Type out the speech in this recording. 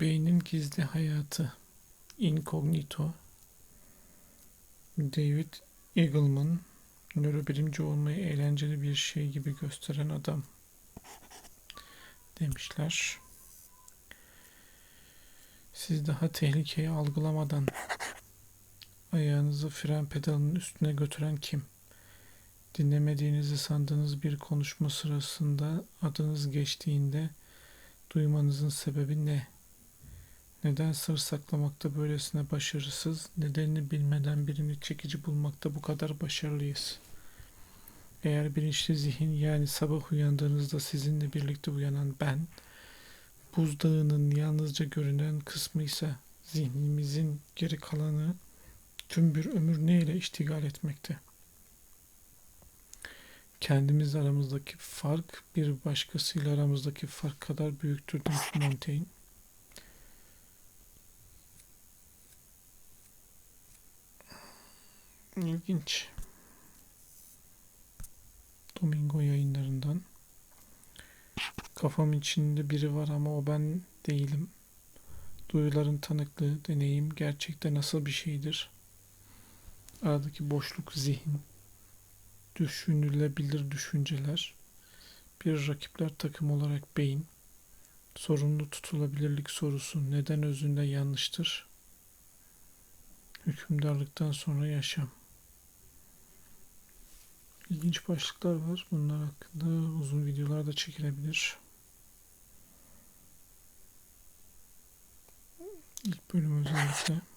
Beynin Gizli Hayatı Incognito David Eagleman Nörobilimci olmayı eğlenceli bir şey gibi gösteren adam demişler. Siz daha tehlikeyi algılamadan ayağınızı fren pedalının üstüne götüren kim? Dinlemediğinizi sandığınız bir konuşma sırasında adınız geçtiğinde duymanızın sebebi ne? Neden sır saklamakta böylesine başarısız, nedenini bilmeden birini çekici bulmakta bu kadar başarılıyız? Eğer bilinçli zihin yani sabah uyandığınızda sizinle birlikte uyanan ben, buzdağının yalnızca görünen kısmı ise zihnimizin geri kalanı tüm bir ömür ne ile iştigal etmekte? Kendimiz aramızdaki fark bir başkasıyla aramızdaki fark kadar büyüktür demiş Montaigne. İlginç. Domingo yayınlarından. Kafam içinde biri var ama o ben değilim. Duyuların tanıklığı, deneyim gerçekte nasıl bir şeydir? Aradaki boşluk zihin, düşünülebilir düşünceler, bir rakipler takım olarak beyin, sorumlu tutulabilirlik sorusu neden özünde yanlıştır? Hükümdarlıktan sonra yaşam. İlginç başlıklar var. Bunlar hakkında uzun videolar da çekilebilir. İlk bölüm özellikle.